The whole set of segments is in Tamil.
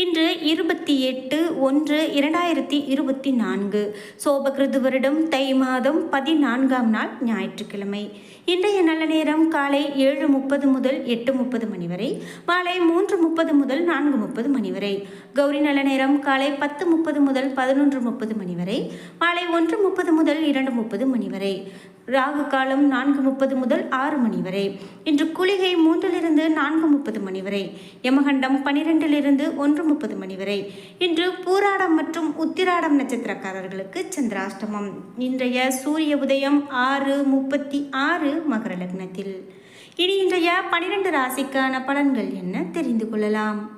இன்று இருபத்தி எட்டு ஒன்று இரண்டாயிரத்தி இருபத்தி நான்கு சோபகிருது வருடம் தை மாதம் பதினான்காம் நாள் ஞாயிற்றுக்கிழமை. இன்றைய நல்ல நேரம் காலை ஏழு முப்பது முதல் எட்டு முப்பது மணி வரை மாலை மூன்று முப்பது முதல் நான்கு முப்பது மணி வரை. கௌரி நல்ல நேரம் காலை பத்து முப்பது முதல் பதினொன்று முப்பது மணி வரை மாலை ஒன்று முப்பது முதல் இரண்டு முப்பது மணி வரை. ராகு காலம் நான்கு முப்பது முதல் ஆறு மணி வரை. இன்று குளிகை மூன்றிலிருந்து நான்கு முப்பது மணி வரை. யமகண்டம் பனிரெண்டிலிருந்து ஒன்று முப்பது மணி வரை. இன்று பூராடம் மற்றும் உத்திராடம் நட்சத்திரக்காரர்களுக்கு சந்திராஷ்டமம். இன்றைய சூரிய உதயம் ஆறு முப்பத்தி ஆறு மகர லக்னத்தில். இனி இன்றைய பனிரெண்டு ராசிக்கான பலன்கள் என்ன தெரிந்து கொள்ளலாம்?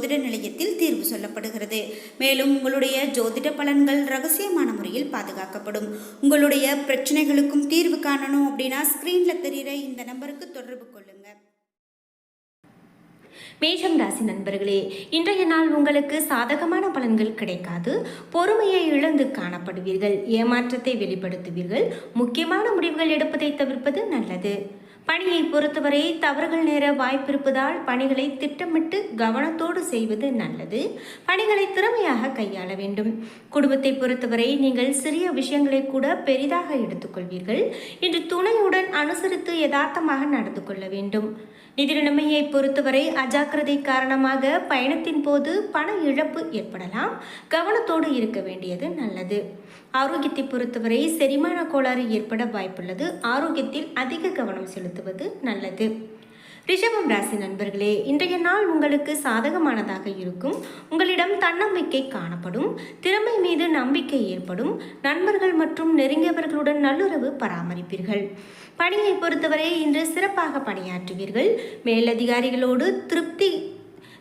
ஜோதிட நிலையத்தில் தீர்வு சொல்லப்படுகிறது. மேலும் உங்களுடைய ஜோதிட பலன்கள் ரகசியமான முறையில் பாதுகாக்கப்படும். உங்களுடைய பிரச்சனைகளுக்கும் தீர்வு காணணும் அப்படின்னா ஸ்க்ரீனில் தெரிகிற இந்த நம்பருக்கு தொடர்பு கொள்ளுங்க. மேஷம் ராசி நண்பர்களே இன்றைய நாள் உங்களுக்கு சாதகமான பலன்கள் கிடைக்காது. பொறுமையை இழந்து காணப்படுவீர்கள். ஏமாற்றத்தை வெளிப்படுத்துவீர்கள். முக்கியமான முடிவுகள் எடுப்பதை தவிர்ப்பது நல்லது. பணியை பொறுத்தவரை தவறுகள் நேர வாய்ப்பிருப்பதால் பணிகளை திட்டமிட்டு கவனத்தோடு செய்வது நல்லது. பணிகளை திறமையாக கையாள வேண்டும். குடும்பத்தை பொறுத்தவரை நீங்கள் சிறிய விஷயங்களை கூட பெரிதாக எடுத்துக்கொள்வீர்கள். இன்று துணையுடன் அனுசரித்து யதார்த்தமாக நடந்து கொள்ள வேண்டும். நிதி நிலைமையை பொறுத்தவரை அஜாக்கிரதை காரணமாக பயணத்தின் போது பண இழப்பு ஏற்படலாம். கவனத்தோடு இருக்க வேண்டியது நல்லது. ஆரோக்கியத்தை பொறுத்தவரை செரிமான கோளாறு ஏற்பட வாய்ப்புள்ளது. ஆரோக்கியத்தில் அதிக கவனம் செலுத்துவது நல்லது. ரிஷபம் ராசி நண்பர்களே இன்றைய நாள் உங்களுக்கு சாதகமானதாக இருக்கும். உங்களிடம் தன்னம்பிக்கை காணப்படும். திறமை மீது நம்பிக்கை ஏற்படும். நண்பர்கள் மற்றும் நெருங்கியவர்களுடன் நல்லுறவு பராமரிப்பீர்கள். பணியை பொறுத்தவரை இன்று சிறப்பாக பணியாற்றுவீர்கள். மேலதிகாரிகளோடு திருப்தி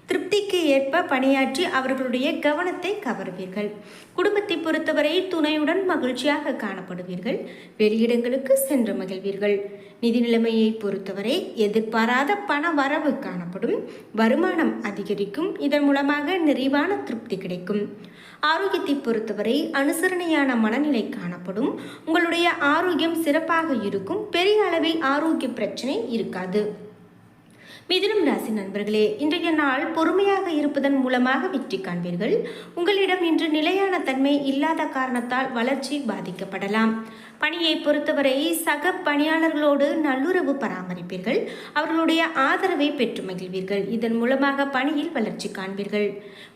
திருப்திக்கு ஏற்ப பணியாற்றி அவர்களுடைய கவனத்தை கவர்வீர்கள். குடும்பத்தை பொறுத்தவரை துணையுடன் மகிழ்ச்சியாக காணப்படுவீர்கள். வெளியிடங்களுக்கு சென்று மகிழ்வீர்கள். நிதி நிலைமையை பொறுத்தவரை எதிர்பாராத பண வரவு காணப்படும். வருமானம் அதிகரிக்கும். இதன் மூலமாக நிறைவான திருப்தி கிடைக்கும். ஆரோக்கியத்தை பொறுத்தவரை அனுசரணையான மனநிலை காணப்படும். உங்களுடைய ஆரோக்கியம் சிறப்பாக இருக்கும். பெரிய அளவில் ஆரோக்கிய பிரச்சனை இருக்காது. மிதுனம் ராசி நண்பர்களே இன்றைய நாள் பொறுமையாக இருப்பதன் மூலமாக வெற்றி காண்பீர்கள். உங்களிடம் இன்று நிலையான தன்மை இல்லாத காரணத்தால் வளர்ச்சி பாதிக்கப்படலாம். பணியை பொறுத்தவரை சக பணியாளர்களோடு நல்லுறவு பராமரிப்பீர்கள். அவர்களுடைய ஆதரவை பெற்று மகிழ்வீர்கள். இதன் மூலமாக பணியில் வளர்ச்சி காண்பீர்கள்.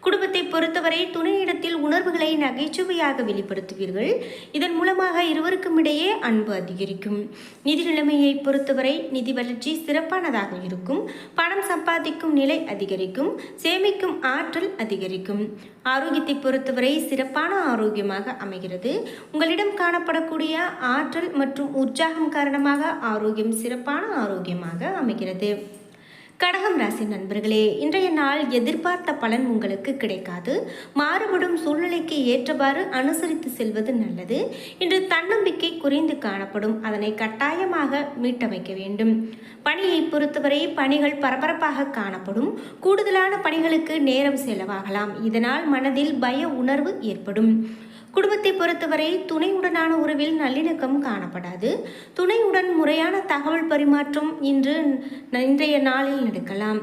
குடும்பத்தை பொறுத்தவரை துணையிடத்தில் உணர்வுகளை நகைச்சுவையாக வெளிப்படுத்துவீர்கள். இதன் மூலமாக இருவருக்கும் இடையே அன்பு அதிகரிக்கும். நிதி நிலைமையை பொறுத்தவரை நிதி வளர்ச்சி சிறப்பானதாக இருக்கும். பணம் சம்பாதிக்கும் நிலை அதிகரிக்கும். சேமிக்கும் ஆற்றல் அதிகரிக்கும். ஆரோக்கியத்தை பொறுத்தவரை சிறப்பான ஆரோக்கியமாக அமைகிறது. உங்களிடம் காணப்படக்கூடிய ஆற்றல் மற்றும் உற்சாகம் காரணமாக ஆரோக்கியம் சிறப்பான ஆரோக்கியமாக அமைகிறது. கடகம் ராசி நண்பர்களே இன்றைய நாள் எதிர்பார்த்த பலன் உங்களுக்கு கிடைக்காது. மாறுபடும் சூழ்நிலைக்கு ஏற்றவாறு அனுசரித்து செல்வது நல்லது. இன்று தன்னம்பிக்கை குறைந்து காணப்படும். அதனை கட்டாயமாக மீட்டமைக்க வேண்டும். பணியை பொறுத்தவரை பணிகள் பரபரப்பாக காணப்படும். கூடுதலான பணிகளுக்கு நேரம் செலவாகலாம். இதனால் மனதில் பய உணர்வு ஏற்படும். குடும்பத்தை பொறுத்தவரை துணையுடனான உறவில் நல்லிணக்கம் காணப்படாது. துணையுடன் முறையான தகவல் பரிமாற்றம் இன்று இன்றைய நாளில் நடக்கலாம்.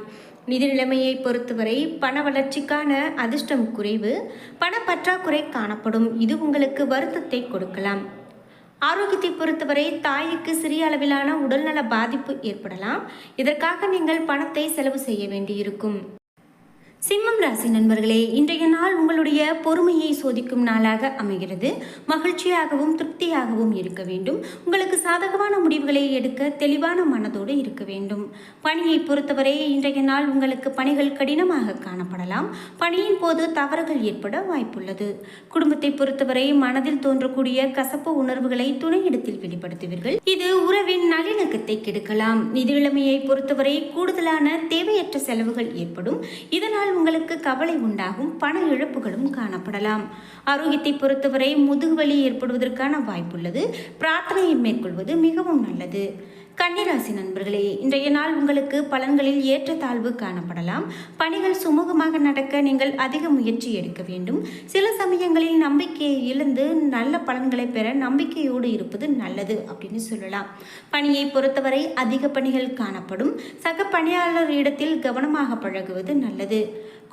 நிதி நிலைமையை பொறுத்தவரை பண வளர்ச்சிக்கான அதிர்ஷ்டம் குறைவு பண பற்றாக்குறை காணப்படும். இது உங்களுக்கு வருத்தத்தை கொடுக்கலாம். ஆரோக்கியத்தை பொறுத்தவரை தாய்க்கு சிறிய அளவிலான உடல்நல பாதிப்பு ஏற்படலாம். இதற்காக நீங்கள் பணத்தை செலவு செய்ய வேண்டியிருக்கும். சிம்மம் ராசி நண்பர்களே இன்றைய நாள் உங்களுடைய பொறுமையை சோதிக்கும் நாளாக அமைகிறது. மகிழ்ச்சியாகவும் திருப்தியாகவும் இருக்க வேண்டும். உங்களுக்கு சாதகமான முடிவுகளை எடுக்க தெளிவான மனதோடு இருக்க வேண்டும். பணியை பொறுத்தவரை இன்றைய நாள் உங்களுக்கு பணிகள் கடினமாக காணப்படலாம். பணியின் போது தவறுகள் ஏற்பட வாய்ப்புள்ளது. குடும்பத்தை பொறுத்தவரை மனதில் தோன்றக்கூடிய கசப்பு உணர்வுகளை துணையிடத்தில் வெளிப்படுத்துவீர்கள். இது உறவின் நல்லிணக்கத்தை கெடுக்கலாம். நிதி நிலைமையை பொறுத்தவரை கூடுதலான தேவையற்ற செலவுகள் ஏற்படும். இதனால் உங்களுக்கு கவலை உண்டாகும் பண இழப்புகளும் காணப்படலாம். ஆரோக்கியத்தை பொறுத்தவரை முதுகுவலி ஏற்படுவதற்கான வாய்ப்புள்ளது. பிரார்த்தனையை மேற்கொள்வது மிகவும் நல்லது. கன்னிராசி நண்பர்களே இன்றைய நாள் உங்களுக்கு பலன்களில் ஏற்றத்தாழ்வு காணப்படலாம். பணிகள் சுமூகமாக நடக்க நீங்கள் அதிக முயற்சி எடுக்க வேண்டும். சில சமயங்களில் நம்பிக்கையை இழந்து நல்ல பலன்களை பெற நம்பிக்கையோடு இருப்பது நல்லது அப்படின்னு சொல்லலாம். பணியை பொறுத்தவரை அதிக பணிகள் காணப்படும். சக பணியாளர் இடத்தில் கவனமாக பழகுவது நல்லது.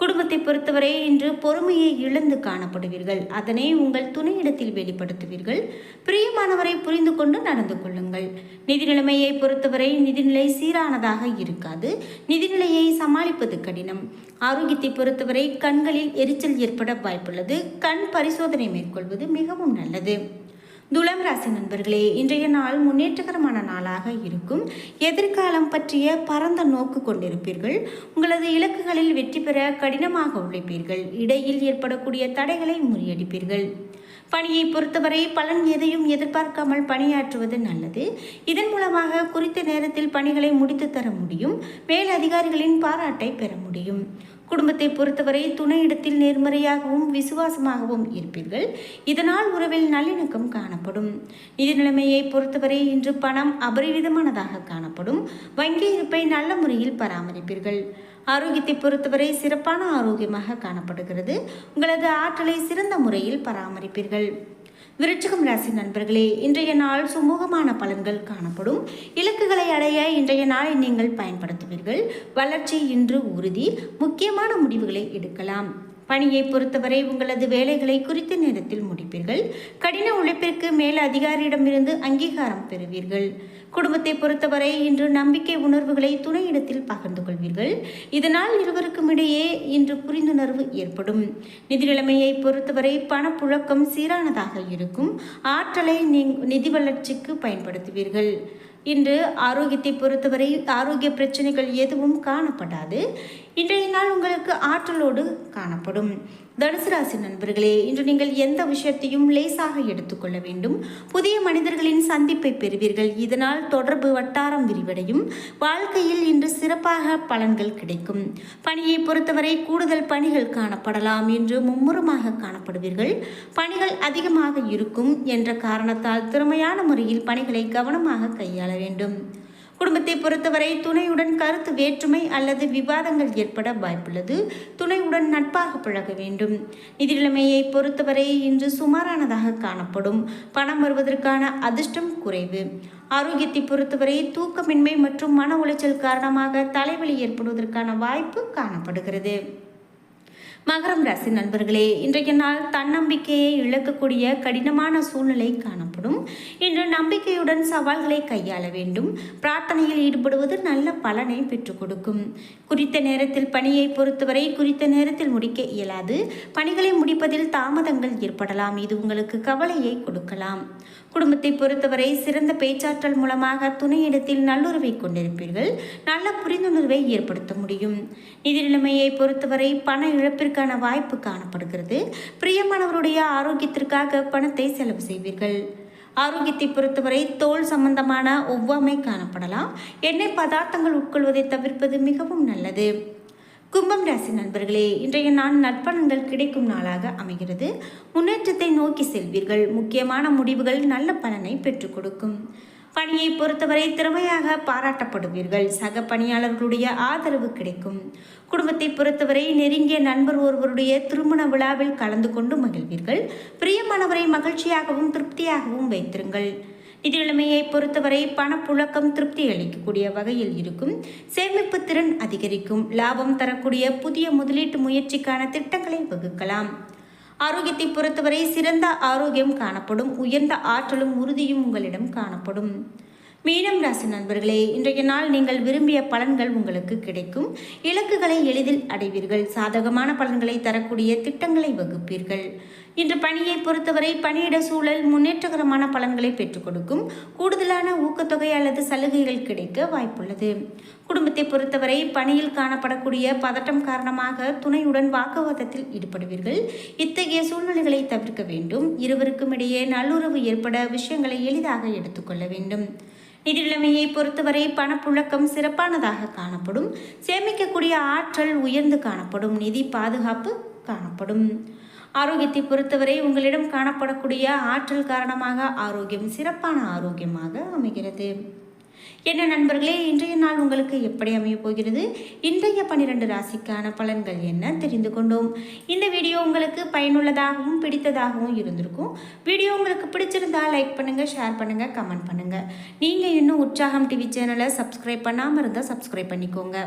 குடும்பத்தை பொறுத்தவரை இன்று பொறுமையை இழந்து காணப்படுவீர்கள். அதனை உங்கள் துணையிடத்தில் வெளிப்படுத்துவீர்கள். பிரியமானவரை புரிந்து கொண்டு நடந்து கொள்ளுங்கள். நிதி நிலைமையை பொறுத்தவரை நிதிநிலை சீரானதாக இருக்காது. நிதிநிலையை சமாளிப்பது கடினம். ஆரோக்கியத்தை பொறுத்தவரை கண்களில் எரிச்சல் ஏற்பட வாய்ப்புள்ளது. கண் பரிசோதனை மேற்கொள்வது மிகவும் நல்லது. துலம் ராசி நண்பர்களே இன்றைய நாள் முன்னேற்றகரமான நாளாக இருக்கும். எதிர்காலம் பற்றிய பரந்த நோக்கு கொண்டிருப்பீர்கள். உங்களது இலக்குகளில் வெற்றி பெற கடினமாக உழைப்பீர்கள். இடையில் ஏற்படக்கூடிய தடைகளை முறியடிப்பீர்கள். பணியை பொறுத்தவரை பலன் எதையும் எதிர்பார்க்காமல் பணியாற்றுவது நல்லது. இதன் மூலமாக குறித்த நேரத்தில் பணிகளை முடித்து தர முடியும். மேல் அதிகாரிகளின் பாராட்டை பெற முடியும். குடும்பத்தை பொறுத்தவரை துணையிடத்தில் நேர்மறையாகவும் விசுவாசமாகவும் இருப்பீர்கள். இதனால் உறவில் நல்லிணக்கம் காணப்படும். நிதி நிலைமையை பொறுத்தவரை இன்று பணம் அபரிவிதமானதாக காணப்படும். வங்கி இருப்பை நல்ல முறையில் பராமரிப்பீர்கள். ஆரோக்கியத்தை பொறுத்தவரை சிறப்பான ஆரோக்கியமாக காணப்படுகிறது. உங்களது ஆற்றலை சிறந்த முறையில் பராமரிப்பீர்கள். விருச்சிகம் ராசி நண்பர்களே இன்றைய நாள் சுமூகமான பலன்கள் காணப்படும். இலக்குகளை அடைய இன்றைய நாளை நீங்கள் பயன்படுத்துவீர்கள். வளர்ச்சி இன்று உறுதி. முக்கியமான முடிவுகளை எடுக்கலாம். பணியை பொறுத்தவரை உங்களது வேலைகளை குறித்த நேரத்தில் முடிப்பீர்கள். கடின உழைப்பிற்கு மேல் அதிகாரியிடமிருந்து அங்கீகாரம் பெறுவீர்கள். குடும்பத்தை பொறுத்தவரை இன்று நம்பிக்கை உணர்வுகளை துணையிடத்தில் பகிர்ந்து கொள்வீர்கள். இதனால் இருவருக்கும் இடையே இன்று புரிந்துணர்வு ஏற்படும். நிதி நிலைமையை பொறுத்தவரை பணப்புழக்கம் சீரானதாக இருக்கும். ஆற்றலை நிதி வளர்ச்சிக்கு பயன்படுத்துவீர்கள். இன்று ஆரோக்கியத்தை பொறுத்தவரை ஆரோக்கிய பிரச்சனைகள் எதுவும் காணப்படாது. இன்றைய நாள் உங்களுக்கு ஆற்றலோடு காணப்படும். தனுசு ராசி நண்பர்களே இன்று நீங்கள் எந்த விஷயத்தையும் லேசாக எடுத்துக்கொள்ள வேண்டும். புதிய மனிதர்களின் சந்திப்பை பெறுவீர்கள். இதனால் தொடர்பு வட்டாரம் விரிவடையும். வாழ்க்கையில் இன்று சிறப்பாக பலன்கள் கிடைக்கும். பணியை பொறுத்தவரை கூடுதல் பணிகள் காணப்படலாம் என்று மும்முரமாக காணப்படுவீர்கள். பணிகள் அதிகமாக இருக்கும் என்ற காரணத்தால் திறமையான முறையில் பணிகளை கவனமாக கையாள வேண்டும். குடும்பத்தை பொறுத்தவரை துணையுடன் கருத்து வேற்றுமை அல்லது விவாதங்கள் ஏற்பட வாய்ப்புள்ளது. துணையுடன் நட்பாக பழக வேண்டும். நிதிநிலைமையை பொறுத்தவரை இன்று சுமாரானதாக காணப்படும். பணம் வருவதற்கான அதிர்ஷ்டம் குறைவு. ஆரோக்கியத்தை பொறுத்தவரை தூக்கமின்மை மற்றும் மன உளைச்சல் காரணமாக தலைவலி ஏற்படுவதற்கான வாய்ப்பு காணப்படுகிறது. மகரம் ராசி நண்பர்களே இன்றைய நாள் தன்னம்பிக்கையை இழக்கக்கூடிய கடினமான சூழ்நிலை காணப்படும். இன்று நம்பிக்கையுடன் சவால்களை கையாள வேண்டும். பிரார்த்தனையில் ஈடுபடுவது நல்ல பலனை பெற்றுக் கொடுக்கும். குறித்த நேரத்தில் பணியை பொறுத்தவரை குறித்த நேரத்தில் முடிக்க இயலாது. பணிகளை முடிப்பதில் தாமதங்கள் ஏற்படலாம். இது உங்களுக்கு கவலையை கொடுக்கலாம். குடும்பத்தை பொறுத்தவரை சிறந்த பேச்சாற்றல் மூலமாக துணையிடத்தில் நல்லுறவை கொண்டிருப்பீர்கள். நல்ல புரிந்துணர்வை ஏற்படுத்த முடியும். நிதி நிலைமையை பொறுத்தவரை பண இழப்பிற்கான வாய்ப்பு காணப்படுகிறது. பிரியமானவருடைய ஆரோக்கியத்திற்காக பணத்தை செலவு செய்வீர்கள். ஆரோக்கியத்தை பொறுத்தவரை தோல் சம்பந்தமான ஒவ்வாமை காணப்படலாம். எண்ணெய் பதார்த்தங்கள் உட்கொள்வதை தவிர்ப்பது மிகவும் நல்லது. கும்பம் ராசி நண்பர்களே இன்றைய நாள் நற்பலன்கள் கிடைக்கும் நாளாக அமைகிறது. முன்னேற்றத்தை நோக்கி செல்வீர்கள். முக்கியமான முடிவுகள் நல்ல பலனை பெற்றுக் கொடுக்கும். பணியை பொறுத்தவரை திறமையாக பாராட்டப்படுவீர்கள். சக பணியாளர்களுடைய ஆதரவு கிடைக்கும். குடும்பத்தை பொறுத்தவரை நெருங்கிய நண்பர் ஒருவருடைய திருமண விழாவில் கலந்து கொண்டு மகிழ்வீர்கள். பிரியமானவரை மகிழ்ச்சியாகவும் திருப்தியாகவும் வைத்திருங்கள். நிதி பொறுத்தவரை பணப்புழக்கம் திருப்தி அளிக்கக்கூடிய வகையில் இருக்கும். சேமிப்பு திறன் அதிகரிக்கும். லாபம் தரக்கூடிய புதிய முதலீட்டு முயற்சிக்கான திட்டங்களை வகுக்கலாம். ஆரோக்கியத்தை பொறுத்தவரை சிறந்த ஆரோக்கியம் காணப்படும். உயர்ந்த ஆற்றலும் உறுதியும் உங்களிடம் காணப்படும். மீனம் ராசி நண்பர்களே இன்றைய நாள் நீங்கள் விரும்பிய பலன்கள் உங்களுக்கு கிடைக்கும். இலக்குகளை எளிதில் அடைவீர்கள். சாதகமான பலன்களை தரக்கூடிய திட்டங்களை வகுப்பீர்கள். இன்று பணியை பொறுத்தவரை பணியிட சூழல் முன்னேற்றகரமான பலன்களை பெற்றுக் கொடுக்கும். கூடுதலான ஊக்கத்தொகை அல்லது சலுகைகள் கிடைக்க வாய்ப்புள்ளது. குடும்பத்தை பொறுத்தவரை பணியில் காணப்படக்கூடிய பதட்டம் காரணமாக துணையுடன் வாக்குவாதத்தில் ஈடுபடுவீர்கள். இத்தகைய சூழ்நிலைகளை தவிர்க்க வேண்டும். இருவருக்கும் இடையே நல்லுறவு ஏற்பட விஷயங்களை எளிதாக எடுத்துக்கொள்ள வேண்டும். நிதிநிலைமையை பொறுத்தவரை பணப்புழக்கம் சிறப்பானதாக காணப்படும். சேமிக்கக்கூடிய ஆற்றல் உயர்ந்து காணப்படும். நிதி பாதுகாப்பு காணப்படும். ஆரோக்கியத்தை பொறுத்தவரை உங்களிடம் காணப்படக்கூடிய ஆற்றல் காரணமாக ஆரோக்கியம் சிறப்பான ஆரோக்கியமாக அமைகிறது. என்ன நண்பர்களே இன்றைய நாள் உங்களுக்கு எப்படி அமையப் போகிறது? இன்றைய பன்னிரண்டு ராசிக்கான பலன்கள் என்ன தெரிந்து கொண்டோம். இந்த வீடியோ உங்களுக்கு பயனுள்ளதாகவும் பிடித்ததாகவும் இருந்திருக்கும். வீடியோ உங்களுக்கு பிடிச்சிருந்தா லைக் பண்ணுங்கள் ஷேர் பண்ணுங்கள் கமெண்ட் பண்ணுங்கள் நீங்கள் இன்னும் உற்சாகம் டிவி சேனலை சப்ஸ்கிரைப் பண்ணாமல் இருந்தால் சப்ஸ்கிரைப் பண்ணிக்கோங்க.